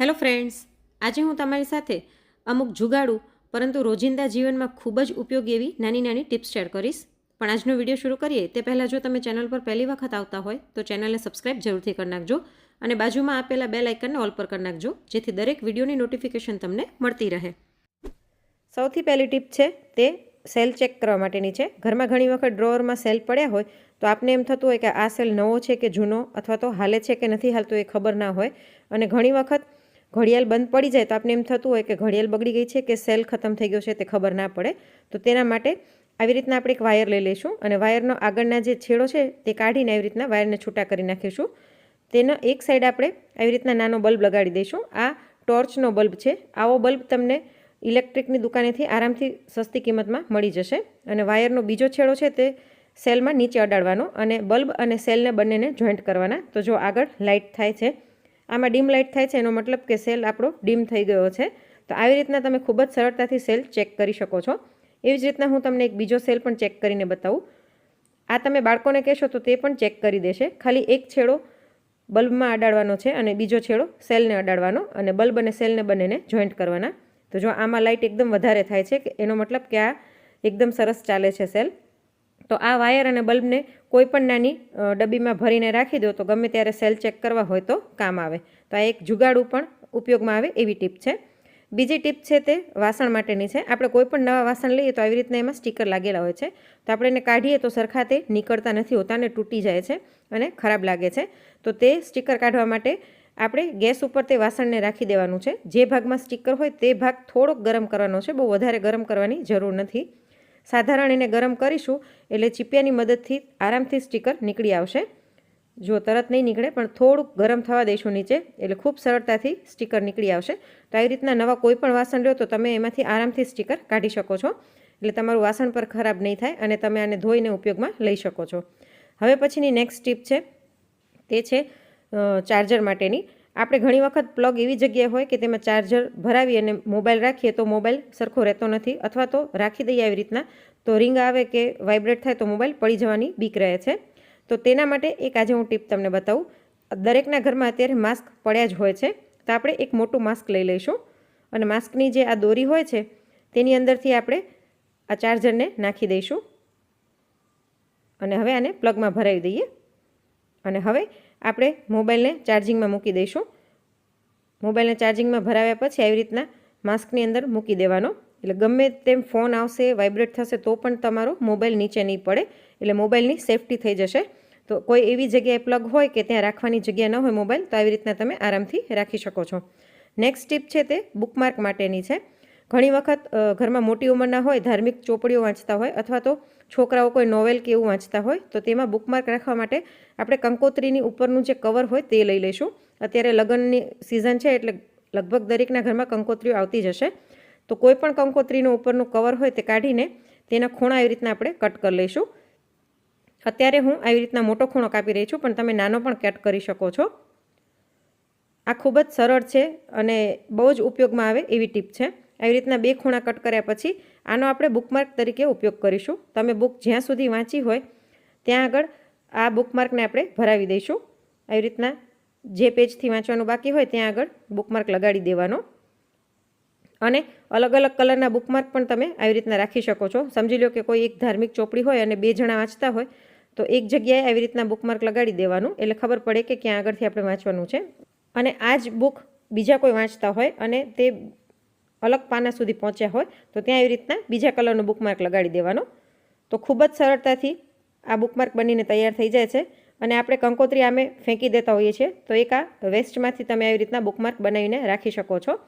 Hello friends, આજે હું તમારી સાથે અમુક જુગાડું, પરંતુ રોજિંદા જીવનમાં ખૂબ જ ઉપયોગી એવી નાની નાની ટિપ્સ શેર કરીશ. પણ આજનો વીડિયો શરૂ કરીએ, તે પહેલાં જો તમે ચેનલ પર પહેલી વખત આવતા હોય, તો ચેનલને સબસ્ક્રાઇબ જરૂરથી કરી નાખજો અને બાજુમાં આપેલા બે લાઇકનને ઓલ પર કરી નાખજો, જેથી દરેક વિડીયોની નોટિફિકેશન તમને મળતી રહે. સૌથી પહેલી ટીપ છે તે સેલ ચેક કરવા માટેની છે. ઘરમાં ઘણી વખત ડ્રોવરમાં સેલ પડ્યા હોય, તો આપને એમ થતું હોય કે આ સેલ નવો છે કે જૂનો, અથવા તો હાલે છે કે નથી હાલતો એ ખબર ના હોય. અને ઘણી વખત ઘડિયાળ બંધ પડી જાય તો આપને એમ થતું હોય કે ઘડિયાળ બગડી ગઈ છે કે સેલ ખતમ થઈ ગયો છે તે ખબર ના પડે. તો તેના માટે આવી રીતના આપણે એક વાયર લઈ લઈશું અને વાયરનો આગળના જે છેડો છે તે કાઢીને આવી રીતના વાયરને છૂટા કરી નાખીશું. તેનો એક સાઈડ આપણે આવી રીતના નાનો બલ્બ લગાડી દઈશું. આ ટોર્ચનો બલ્બ છે. આવો બલ્બ તમને ઇલેક્ટ્રિકની દુકાનેથી આરામથી સસ્તી કિંમતમાં મળી જશે. અને વાયરનો બીજો છેડો છે તે સેલમાં નીચે અડાડવાનો અને બલ્બ અને સેલને બંનેને જોઈન્ટ કરવાના. તો જો આગળ લાઇટ થાય છે આમાં ડીમ લાઇટ થાય છે, એનો મતલબ કે સેલ આપણો ડીમ થઈ ગયો છે. તો આવી રીતના તમે ખૂબ જ સરળતાથી સેલ ચેક કરી શકો છો. એવી જ રીતના હું તમને એક બીજો સેલ પણ ચેક કરીને બતાવું. આ તમે બાળકોને કહેશો તો તે પણ ચેક કરી દેશે. ખાલી એક છેડો બલ્બમાં અડાડવાનો છે અને બીજો છેડો સેલને અડાડવાનો અને બલ્બ અને સેલને બંનેને જોઈન્ટ કરવાના. તો જો આમાં લાઇટ એકદમ વધારે થાય છે એનો મતલબ કે આ એકદમ સરસ ચાલે છે સેલ. તો આ વાયર અને બલ્બને કોઈ પણ નાની ડબ્બીમાં ભરીને રાખી દો તો ગમે ત્યારે સેલ ચેક કરવા હોય તો કામ આવે. તો આ એક જુગાડું પણ ઉપયોગમાં આવે એવી ટીપ છે. બીજી ટીપ છે તે વાસણ માટેની છે. આપણે કોઈ પણ નવા વાસણ લઈએ તો આવી રીતના એમાં સ્ટીકર લાગેલા હોય છે. તો આપણે એને કાઢીએ તો સરખા તે નીકળતા નથી હોતા અને તૂટી જાય છે અને ખરાબ લાગે છે. તો તે સ્ટીકર કાઢવા માટે આપણે ગેસ ઉપર તે વાસણને રાખી દેવાનું છે. જે ભાગમાં સ્ટીકર હોય તે ભાગ થોડોક ગરમ કરવાનો છે. બહુ વધારે ગરમ કરવાની જરૂર નથી. સાધારણ એને ગરમ કરીશું એટલે ચીપિયાની મદદથી આરામથી સ્ટીકર નીકળી આવશે. જો તરત નહીં નીકળે, પણ થોડુંક ગરમ થવા દઈશું નીચે એટલે ખૂબ સરળતાથી સ્ટીકર નીકળી આવશે. તો આવી રીતના નવા કોઈ પણ વાસણ લો તો તમે એમાંથી આરામથી સ્ટીકર કાઢી શકો છો. એટલે તમારું વાસણ પર ખરાબ નહીં થાય અને તમે આને ધોઈને ઉપયોગમાં લઈ શકો છો. હવે પછીની નેક્સ્ટ ટીપ છે, તે છે ચાર્જર માટેની. આપણે ઘણી વખત પ્લગ એવી જગ્યાએ હોય કે તેમાં ચાર્જર ભરાવી અને મોબાઈલ રાખીએ તો મોબાઈલ સરખો રહેતો નથી અથવા તો રાખી દઈએ આવી રીતના. તો રિંગ આવે કે વાઇબ્રેટ થાય તો મોબાઈલ પડી જવાની બીક રહે છે. તો તેના માટે એક આજે હું ટીપ તમને બતાવું. દરેકના ઘરમાં અત્યારે માસ્ક પડ્યા જ હોય છે. તો આપણે એક મોટું માસ્ક લઈ લઈશું. અને માસ્કની જે આ દોરી હોય છે, તેની અંદરથી આપણે આ ચાર્જરને નાખી દઈશું. અને હવે આને પ્લગમાં ભરાવી દઈએ. અને હવે આપણે મોબાઈલને ચાર્જિંગમાં મૂકી દઈશું. મોબાઈલને ચાર્જિંગમાં ભરાવ્યા પછી આવી રીતના માસ્કની અંદર મૂકી દેવાનો. એટલે ગમે તેમ ફોન આવશે, વાઇબ્રેટ થશે, તો પણ તમારો મોબાઈલ નીચે નહીં પડે. એટલે મોબાઈલની સેફટી થઈ જશે. તો કોઈ એવી જગ્યાએ પ્લગ હોય કે ત્યાં રાખવાની જગ્યા ન હોય મોબાઈલ, તો આવી રીતના તમે આરામથી રાખી શકો છો. નેક્સ્ટ ટીપ છે તે બુકમાર્ક માટેની છે. ઘણી વખત ઘરમાં મોટી ઉંમરના હોય, ધાર્મિક ચોપડીઓ વાંચતા હોય અથવા તો છોકરાઓ કોઈ નોવેલ કે એવું વાંચતા હોય, તો તેમાં બુકમાર્ક રાખવા માટે આપણે કંકોત્રીની ઉપરનું જે કવર હોય તે લઈ લઈશું. અત્યારે લગ્નની સિઝન છે એટલે લગભગ દરેકના ઘરમાં કંકોત્રીઓ આવતી જ હશે. તો કોઈ પણ કંકોત્રીનું ઉપરનું કવર હોય તે કાઢીને તેના ખૂણા આવી રીતના આપણે કટ કરી લઈશું. અત્યારે હું આવી રીતના મોટો ખૂણો કાપી રહી છું, પણ તમે નાનો પણ કટ કરી શકો છો. આ ખૂબ જ સરળ છે અને બહુ જ ઉપયોગમાં આવે એવી ટીપ છે. આવી રીતના બે ખૂણા કટ કર્યા પછી આનો આપણે બુકમાર્ક તરીકે ઉપયોગ કરીશું. તમે બુક જ્યાં સુધી વાંચી હોય, ત્યાં આગળ આ બુકમાર્કને આપણે ભરાવી દઈશું. આવી રીતના જે પેજથી વાંચવાનું બાકી હોય, ત્યાં આગળ બુકમાર્ક લગાડી દેવાનો. અને અલગ અલગ કલરના બુકમાર્ક પણ તમે આવી રીતના રાખી શકો છો. સમજી લો કે કોઈ એક ધાર્મિક ચોપડી હોય અને બે જણા વાંચતા હોય, તો એક જગ્યાએ આવી રીતના બુકમાર્ક લગાડી દેવાનું. એટલે ખબર પડે કે ક્યાં આગળથી આપણે વાંચવાનું છે. અને આ જ બુક બીજા કોઈ વાંચતા હોય અને તે અલગ પાના સુધી પહોંચ્યા હોય તો ત્યાં એવી રીતના બીજા કલરનો બુકમાર્ક લગાડી દેવાનો. તો ખૂબ જ સરળતાથી આ બુકમાર્ક બનીને તૈયાર થઈ જાય છે અને આપણે કંકોત્રી આમે ફેંકી દેતા હોઈએ છીએ તો એક આ વેસ્ટમાંથી તમે આવી રીતના બુકમાર્ક બનાવીને રાખી શકો છો.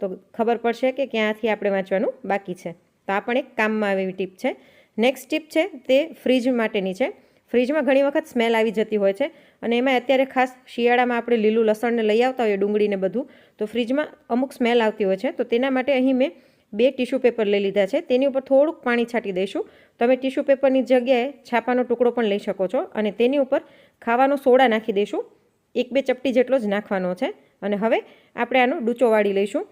તો ખબર પડશે કે ક્યાંથી આપણે વાંચવાનું બાકી છે. તો આ પણ એક કામમાં આવી ટીપ છે. નેક્સ્ટ ટીપ છે તે ફ્રીજ માટેની છે. ફ્રીજમાં ઘણી વખત સ્મેલ આવી જતી હોય છે અને એમાં અત્યારે ખાસ શિયાળામાં આપણે લીલું લસણને લઈ આવતા હોઈએ ડુંગળીને બધું, તો ફ્રીજમાં અમુક સ્મેલ આવતી હોય છે. તો તેના માટે અહીં મેં બે ટીશ્યુ પેપર લઈ લીધા છે. તેની ઉપર થોડુંક પાણી છાંટી દઈશું. તમે ટીશ્યુ પેપરની જગ્યાએ છાપાનો ટુકડો પણ લઈ શકો છો અને તેની ઉપર ખાવાનો સોડા નાખી દઈશું. એક બે ચપટી જેટલો જ નાખવાનો છે. અને હવે આપણે આનો ડૂચો વાળી લઈશું.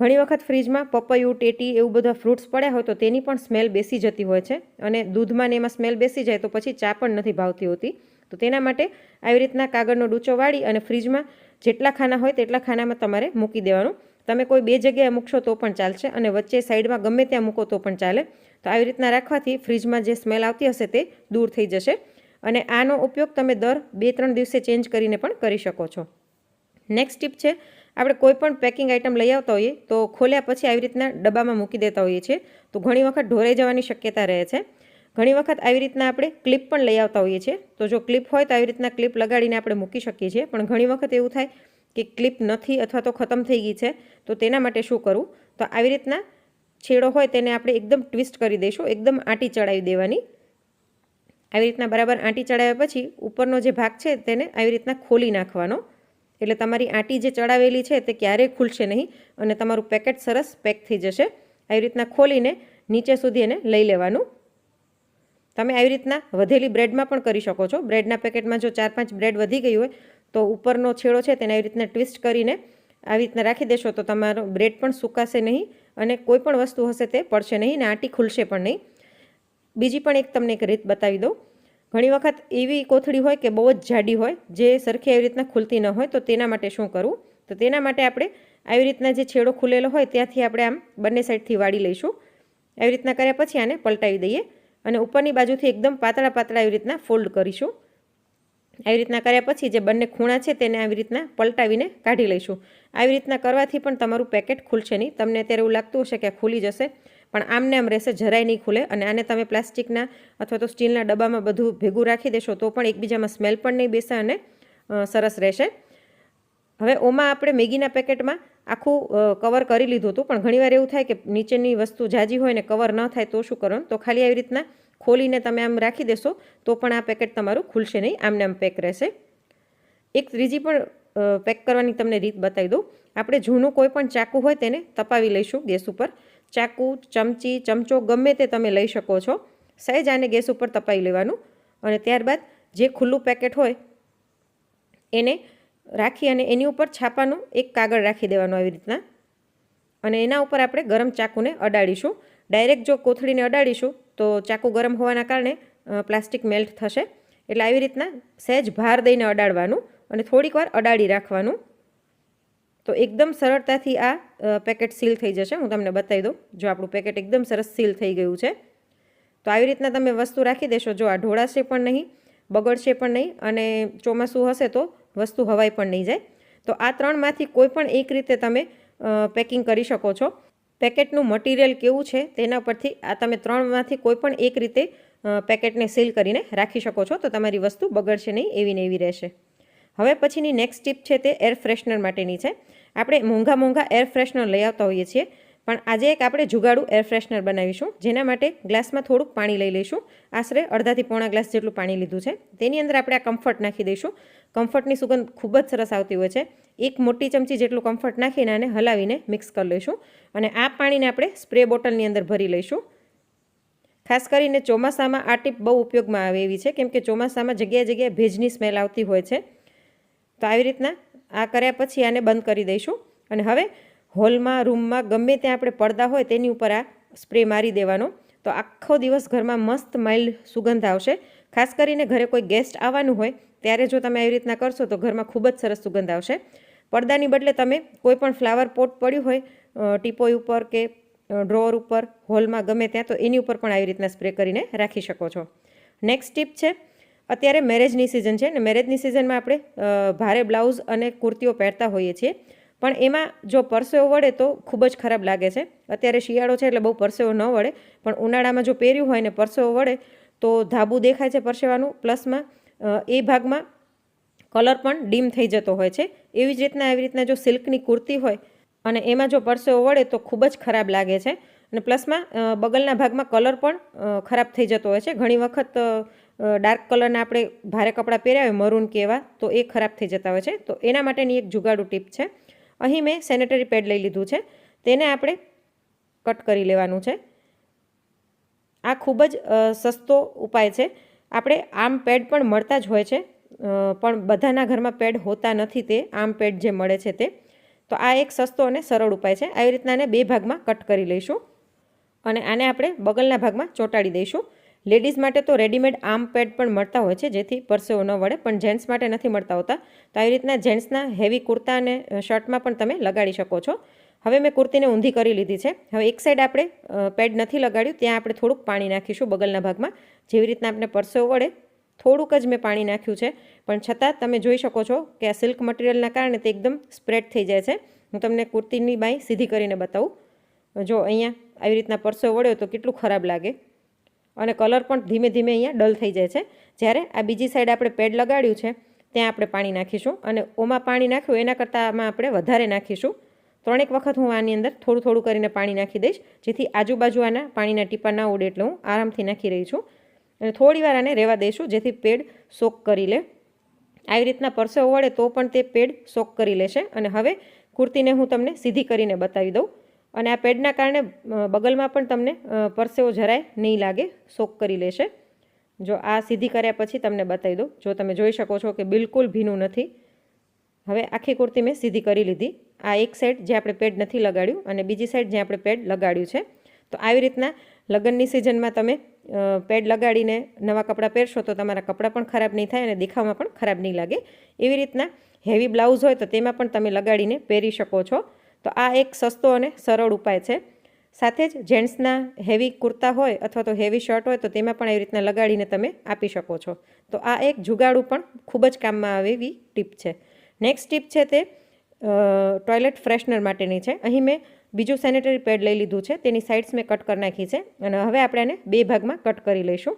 ઘણી વખત ફ્રીજમાં પપૈયું, ટેટી એવું બધા ફ્રૂટ્સ પડ્યા હોય તો તેની પણ સ્મેલ બેસી જતી હોય છે અને દૂધમાં ને એમાં સ્મેલ બેસી જાય તો પછી ચા પણ નથી ભાવતી હોતી. તો તેના માટે આવી રીતના કાગળનો ડૂચો વાળી અને ફ્રીજમાં જેટલા ખાના હોય તેટલા ખાનામાં તમારે મૂકી દેવાનું. તમે કોઈ બે જગ્યાએ મૂકશો તો પણ ચાલશે અને વચ્ચે સાઈડમાં ગમે ત્યાં મૂકો તો પણ ચાલે. તો આવી રીતના રાખવાથી ફ્રીજમાં જે સ્મેલ આવતી હશે તે દૂર થઈ જશે. અને આનો ઉપયોગ તમે દર બે ત્રણ દિવસે ચેન્જ કરીને પણ કરી શકો છો. નેક્સ્ટ ટીપ છે આપણે કોઈ પણ પેકિંગ આઇટમ લઈ આવતા હોઈએ તો ખોલ્યા પછી આવી રીતના ડબ્બામાં મૂકી દેતા હોઈએ છીએ. તો ઘણી વખત ઢોરાઈ જવાની શક્યતા રહે છે. ઘણી વખત આવી રીતના આપણે ક્લિપ પણ લઈ આવતા હોઈએ છીએ. તો જો ક્લિપ હોય તો આવી રીતના ક્લિપ લગાડીને આપણે મૂકી શકીએ છીએ. પણ ઘણી વખત એવું થાય કે ક્લિપ નથી અથવા તો ખતમ થઈ ગઈ છે, તો તેના માટે શું કરવું તો આવી રીતના છેડો હોય તેને આપણે એકદમ ટ્વિસ્ટ કરી દઈશું એકદમ આંટી ચડાવી દેવાની. આવી રીતના બરાબર આંટી ચડાવ્યા પછી ઉપરનો જે ભાગ છે તેને આવી રીતના ખોલી નાખવાનો. એટલે તમારી આંટી જે ચડાવેલી છે તે ક્યારેય ખુલશે નહીં અને તમારું પેકેટ સરસ પેક થઈ જશે. આવી રીતના ખોલીને નીચે સુધી એને લઈ લેવાનું. તમે આવી રીતના વધેલી બ્રેડમાં પણ કરી શકો છો. બ્રેડના પેકેટમાં જો ચાર પાંચ બ્રેડ વધી ગઈ હોય તો ઉપરનો છેડો છે તેને આવી રીતના ટ્વિસ્ટ કરીને આવી રીતના રાખી દેશો તો તમારો બ્રેડ પણ સુકાશે નહીં અને કોઈ પણ વસ્તુ હશે તે પડશે નહીં ને આંટી ખુલશે પણ નહીં. બીજી પણ એક તમને એક રીત બતાવી દઉં. ઘણી વખત એવી કોથળી હોય કે બહુ જ જાડી હોય, જે સરખી આવી રીતના ખુલતી ન હોય, તો તેના માટે શું કરવું? તો તેના માટે આપણે આવી રીતના જે છેડો ખુલેલો હોય, ત્યાંથી આપણે આમ બંને સાઈડથી વાળી લઈશું. આવી રીતના કર્યા પછી આને પલટાવી દઈએ અને ઉપરની બાજુથી એકદમ પાતળા પાતળા આવી રીતના ફોલ્ડ કરીશું. આવી રીતના કર્યા પછી જે બંને ખૂણા છે, તેને આવી રીતના પલટાવીને કાઢી લઈશું. આવી રીતના કરવાથી પણ તમારું પેકેટ ખુલશે નહીં. તમને અત્યારે એવું લાગતું હશે કે ખુલી જશે. પણ આમને આમ રહેશે, જરાય નહીં ખુલે. અને આને તમે પ્લાસ્ટિકના અથવા તો સ્ટીલના ડબ્બામાં બધું ભેગું રાખી દેશો તો પણ એકબીજામાં સ્મેલ પણ નહીં બેસે અને સરસ રહેશે. હવે ઓમાં આપણે મેગીના પેકેટમાં આખું કવર કરી લીધું હતું. પણ ઘણીવાર એવું થાય કે નીચેની વસ્તુ જાજી હોય ને કવર ન થાય તો શું કરવાનું? તો ખાલી આવી રીતના ખોલીને તમે આમ રાખી દેશો તો પણ આ પેકેટ તમારું ખુલશે નહીં. આમને આમ પેક રહેશે. એક ત્રીજી પણ પેક કરવાની તમને રીત બતાવી દઉં. આપણે જૂનું કોઈ પણ ચાકુ હોય તેને તપાવી લઈશું ગેસ ઉપર. ચાકુ, ચમચી, ચમચો ગમે તે તમે લઈ શકો છો. સહેજ આને ગેસ ઉપર તપાવી લેવાનું અને ત્યારબાદ જે ખુલ્લું પેકેટ હોય એને રાખી અને એની ઉપર છાપાનું એક કાગળ રાખી દેવાનું આવી રીતના. અને એના ઉપર આપણે ગરમ ચાકુને અડાડીશું. ડાયરેક્ટ જો કોથળીને અડાડીશું તો ચાકુ ગરમ હોવાના કારણે પ્લાસ્ટિક મેલ્ટ થશે. એટલે આવી રીતના સહેજ ભાર દઈને અડાડવાનું અને થોડીક વાર અડાડી રાખવાનું. તો એકદમ સરળતાથી આ પેકેટ સીલ થઈ જશે. હું તમને બતાવી દઉં. જો આપણું પેકેટ એકદમ સરસ સીલ થઈ ગયું છે, તો આવી રીતના તમે વસ્તુ રાખી દેશો. જો આ ઢોળાશે પણ નહીં, બગડશે પણ નહીં અને ચોમાસું હશે તો વસ્તુ હવાઈ પણ નહીં જાય. તો આ ત્રણમાંથી કોઈ પણ એક રીતે તમે પેકિંગ કરી શકો છો. પેકેટનું મટીરિયલ કેવું છે તેના પરથી આ તમે ત્રણમાંથી કોઈ પણ એક રીતે પેકેટને સીલ કરીને રાખી શકો છો. તો તમારી વસ્તુ બગડશે નહીં એવી ને એવી રહેશે. હવે પછીની નેક્સ્ટ ટીપ છે તે એર ફ્રેશનર માટેની છે. આપણે મોંઘા મોંઘા એર ફ્રેશનર લઈ આવતા હોઈએ છીએ, પણ આજે એક આપણે જુગાડું એર ફ્રેશનર બનાવીશું, જેના માટે ગ્લાસમાં થોડુંક પાણી લઈ લઈશું. આશરે અડધાથી પોણા ગ્લાસ જેટલું પાણી લીધું છે. તેની અંદર આપણે આ કમ્ફર્ટ નાખી દઈશું. કમ્ફર્ટની સુગંધ ખૂબ જ સરસ આવતી હોય છે. એક મોટી ચમચી જેટલું કમ્ફર્ટ નાખીને આને હલાવીને મિક્સ કરી લઈશું. અને આ પાણીને આપણે સ્પ્રે બોટલની અંદર ભરી લઈશું. ખાસ કરીને ચોમાસામાં આ ટીપ બહુ ઉપયોગમાં આવે એવી છે, કેમ કે ચોમાસામાં જગ્યાએ જગ્યાએ ભેજની સ્મેલ આવતી હોય છે. તો આવી રીતના આ કર્યા પછી આને બંધ કરી દઈશું. અને હવે હોલમાં, રૂમમાં ગમે ત્યાં આપણે પડદા હોય તેની ઉપર આ સ્પ્રે મારી દેવાનો. તો આખો દિવસ ઘરમાં મસ્ત માઇલ્ડ સુગંધ આવશે. ખાસ કરીને ઘરે કોઈ ગેસ્ટ આવવાનું હોય, ત્યારે જો તમે આવી રીતના કરશો તો ઘરમાં ખૂબ જ સરસ સુગંધ આવશે. પડદાની બદલે તમે કોઈ પણ ફ્લાવર પોટ પડ્યું હોય ટીપોય ઉપર કે ડ્રોવર ઉપર, હોલમાં ગમે ત્યાં, તો એની ઉપર પણ આવી રીતના સ્પ્રે કરીને રાખી શકો છો. નેક્સ્ટ ટીપ છે અત્યારે મેરેજની સિઝન છે ને મેરેજની સિઝનમાં આપણે ભારે બ્લાઉઝ અને કુર્તીઓ પહેરતા હોઈએ છીએ. પણ એમાં જો પરસેવો વળે તો ખૂબ જ ખરાબ લાગે છે. અત્યારે શિયાળો છે એટલે બહુ પરસેવો ન વળે. પણ ઉનાળામાં જો પહેર્યું હોય ને પરસેવો વળે, તો ધાબું દેખાય છે પરસેવાનું પ્લસમાં એ ભાગમાં કલર પણ ડીમ થઈ જતો હોય છે. એવી જ રીતના એવી રીતના જો સિલ્કની કુર્તી હોય અને એમાં જો પરસેવો વળે તો ખૂબ જ ખરાબ લાગે છે. અને પ્લસમાં બગલના ભાગમાં કલર પણ ખરાબ થઈ જતો હોય છે. ઘણી વખત ડાર્ક કલરના આપણે ભારે કપડાં પહેર્યા હોય મરૂન કે એવા, તો એ ખરાબ થઈ જતા હોય છે. તો એના માટેની એક જુગાડુ ટીપ છે. અહીં મેં સેનેટરી પેડ લઈ લીધું છે. તેને આપણે કટ કરી લેવાનું છે. આ ખૂબ જ સસ્તો ઉપાય છે. આપણે આમ પેડ પણ મળતા જ હોય છે. પણ બધાના ઘરમાં પેડ હોતા નથી તે, આમ પેડ જે મળે છે તે. તો આ એક સસ્તો અને સરળ ઉપાય છે. આવી રીતના બે ભાગમાં કટ કરી લઈશું. અને આને આપણે બગલના ભાગમાં ચોંટાડી દઈશું. લેડીઝ માટે તો રેડીમેડ આર્મ પેડ પણ મળતા હોય છે, જેથી પરસેવો ન વળે, પણ જેન્ટ્સ માટે નથી મળતા હોતા. તો આવી રીતના જેન્ટ્સના હેવી કુર્તા અને શર્ટમાં પણ તમે લગાડી શકો છો. હવે મેં કુર્તીને ઊંધી કરી લીધી છે. હવે એક સાઈડ આપણે પેડ નથી લગાડ્યું, ત્યાં આપણે થોડુંક પાણી નાખીશું બગલના ભાગમાં. જેવી રીતના આપણે પરસેવો વળે, થોડુંક જ મેં પાણી નાખ્યું છે. પણ છતાં તમે જોઈ શકો છો કે આ સિલ્ક મટીરિયલના કારણે તે એકદમ સ્પ્રેડ થઈ જાય છે. હું તમને કુર્તીની બાય સીધી કરીને બતાવું. જો અહીંયા આવી રીતના પરસેવો વળ્યો તો કેટલું ખરાબ લાગે. અને કલર પણ ધીમે ધીમે અહીંયા ડલ થઈ જાય છે. જ્યારે આ બીજી સાઈડ આપણે પેડ લગાડ્યું છે, ત્યાં આપણે પાણી નાખીશું અને ઓમાં પાણી નાખ્યું, એના કરતાં આમાં આપણે વધારે નાખીશું. ત્રણેક વખત હું આની અંદર થોડું થોડું કરીને પાણી નાખી દઈશ, જેથી આજુબાજુ આના પાણીના ટીપા ના ઉડે એટલે હું આરામથી નાખી રહી છું. અને થોડી વાર આને રહેવા દઈશું, જેથી પેડ સોક કરી લે. આવી રીતના પરસેવો વળે તો પણ તે પેડ સોક કરી લેશે. અને હવે કુર્તીને હું તમને સીધી કરીને બતાવી દઉં. અને આ પેડના કારણે બગલમાં પણ તમને પરસેવો જરાય નહીં લાગે, સોક કરી લેશે. જો આ સીધી કર્યા પછી તમને બતાવી દઉં. જો તમે જોઈ શકો છો કે બિલકુલ ભીનું નથી. હવે આખી કુર્તી મેં સીધી કરી લીધી. આ એક સાઈડ જે આપણે પેડ નથી લગાડ્યું અને બીજી સાઈડ જે આપણે પેડ લગાડ્યું છે. તો આવી રીતના લગ્નની સિઝનમાં તમે પેડ લગાડીને નવા કપડાં પહેરશો તો તમારા કપડાં પણ ખરાબ નહીં થાય અને દેખાવમાં પણ ખરાબ નહીં લાગે. એવી રીતના હેવી બ્લાઉઝ હોય તો તેમાં પણ તમે લગાડીને પહેરી શકો છો. તો આ એક સસ્તો અને સરળ ઉપાય છે. સાથે જ જેન્ટ્સના હેવી કુર્તા હોય અથવા તો હેવી શર્ટ હોય તો તેમાં પણ એવી રીતના લગાડીને તમે આપી શકો છો. તો આ એક જુગાડું પણ ખૂબ જ કામમાં આવે એવી ટીપ છે. નેક્સ્ટ ટીપ છે તે ટોયલેટ ફ્રેશનર માટેની છે. અહીં મેં બીજું સેનેટરી પેડ લઈ લીધું છે. તેની સાઇડ્સ મેં કટ કરી નાખી છે. અને હવે આપણે આને બે ભાગમાં કટ કરી લઈશું.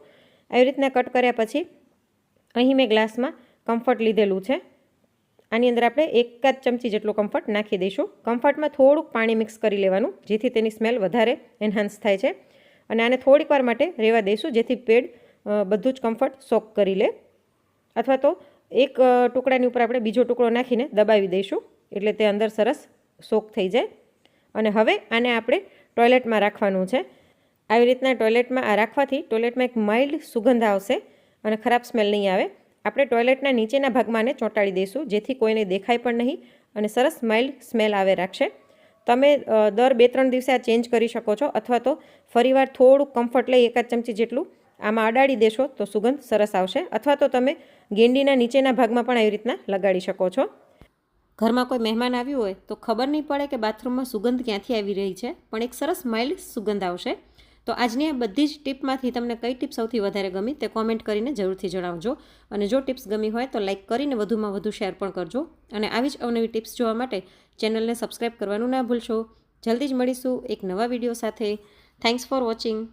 આવી રીતના કટ કર્યા પછી અહીં મેં ગ્લાસમાં કમ્ફર્ટ લીધેલું છે. આની અંદર આપણે એક જ ચમચી જેટલો કમ્ફર્ટ નાખી દઈશું. કમ્ફર્ટમાં થોડુંક પાણી મિક્સ કરી લેવાનું, જેથી તેની સ્મેલ વધારે એન્હાન્સ થાય છે. અને આને થોડીક વાર માટે રહેવા દઈશું, જેથી પેડ બધું જ કમ્ફર્ટ સોક કરી લે. અથવા તો એક ટુકડાની ઉપર આપણે બીજો ટુકડો નાખીને દબાવી દઈશું, એટલે તે અંદર સરસ સોક થઈ જાય. અને હવે આને આપણે ટોયલેટમાં રાખવાનું છે. આવી રીતના ટોયલેટમાં, આ રાખવાથી ટોયલેટમાં એક માઇલ્ડ સુગંધ આવશે અને ખરાબ સ્મેલ નહીં આવે. આપણે ટોયલેટના નીચેના ભાગમાં આને ચોંટાડી દઈશું, જેથી કોઈને દેખાય પણ નહીં અને સરસ માઇલ્ડ સ્મેલ આવે રાખશે. તમે દર બે ત્રણ દિવસે આ ચેન્જ કરી શકો છો, અથવા તો ફરીવાર થોડું કમ્ફર્ટ લઈ એકાદ ચમચી જેટલું આમાં અડાડી દેશો તો સુગંધ સરસ આવશે, અથવા તો તમે ગેંડીના નીચેના ભાગમાં પણ આવી રીતના લગાડી શકો છો. ઘરમાં કોઈ મહેમાન આવ્યું હોય તો ખબર નહીં પડે કે બાથરૂમમાં સુગંધ ક્યાંથી આવી રહી છે, પણ એક સરસ માઇલ્ડ સુગંધ આવશે. તો આજની આ બધી જ ટીપમાંથી તમને કઈ ટીપ સૌથી વધારે ગમી તે કોમેન્ટ કરીને જરૂરથી જણાવજો. અને જો ટિપ્સ ગમી હોય તો લાઇક કરીને વધુમાં વધુ શેર પણ કરજો. અને આવી જ અવનવી ટિપ્સ જોવા માટે ચેનલને સબસ્ક્રાઈબ કરવાનું ના ભૂલશો. જલ્દી જ મળીશું એક નવા વીડિયો સાથે. Thanks for watching